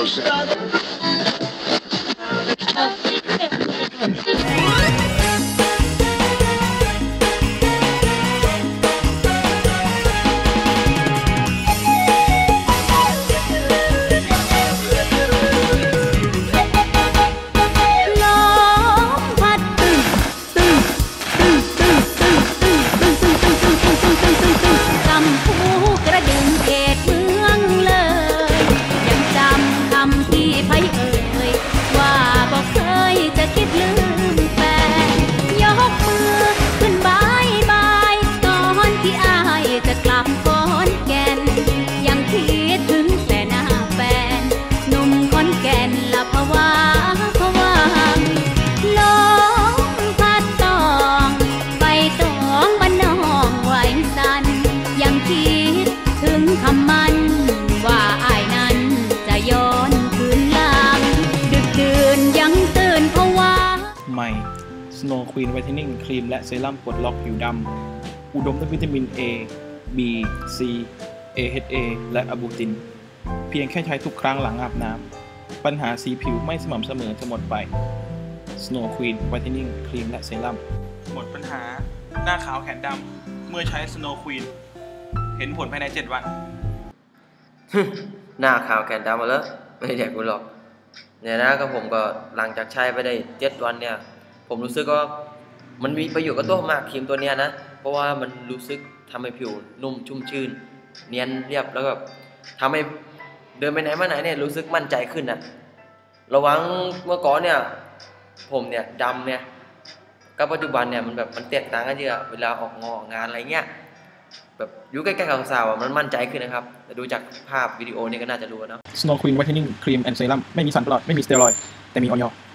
estrada. จะกลับก่อนแก่น ยังคิดถึงแต่หน้าแฟนหนุ่มขอนแก่นละภาวะภวังลมพัดตองไปตองบ้านนองไหวสัน ยังคิดถึงคำมัน ว่าอายนั้นจะย้อนคืนหลัง ดึกดื่นยังตื่นภาวะใหม่ Snow Queen Whitening ครีมและเซรั่มปลดล็อกผิวดำอุดมด้วยวิตามิน A B C AHA และอะบูติน เพียงแค่ใช้ทุกครั้งหลังอาบน้ำ ปัญหาสีผิวไม่สม่ำเสมอจะหมดไป Snow Queen Whitening ครีมและเซรั่มหมดปัญหาหน้าขาวแขนดำเมื่อใช้ Snow Queen เห็นผลภายใน 7 วัน หน้าขาวแขนดำมาแล้วไม่ได้แดกกูหรอกเนี่ยนะก็ผมก็หลังจากใช้ไปได้เจ็ดวันเนี่ย ผมรู้สึกว่ามันมีประโยชน์กับตัวผมมากครีมตัวเนี้ยนะ เพราะว่ามันรู้สึก ทำให้ผิวนุ่มชุ่มชื่น เนียนเรียบแล้วก็ทำให้เดินไปไหนมาไหนเนี่ยรู้สึกมั่นใจขึ้นนะระวังเมื่อก่อนเนี่ย ผมเนี่ยดำเนี่ยกับปัจจุบันเนี่ยมันแบบมันแตกต่างกันเยอะเวลาออกงออกงานอะไรเงี้ยแบบอยู่ใกล้ๆกับสาวๆอะมันมั่นใจขึ้นนะครับแต่ดูจากภาพวิดีโอนี่ก็น่าจะรู้เนาะ Snow Queen Whitening ครีมแอนด์เซรั่มไม่มีสารปลอดไม่มีสเตียรอยด์แต่มีออยล์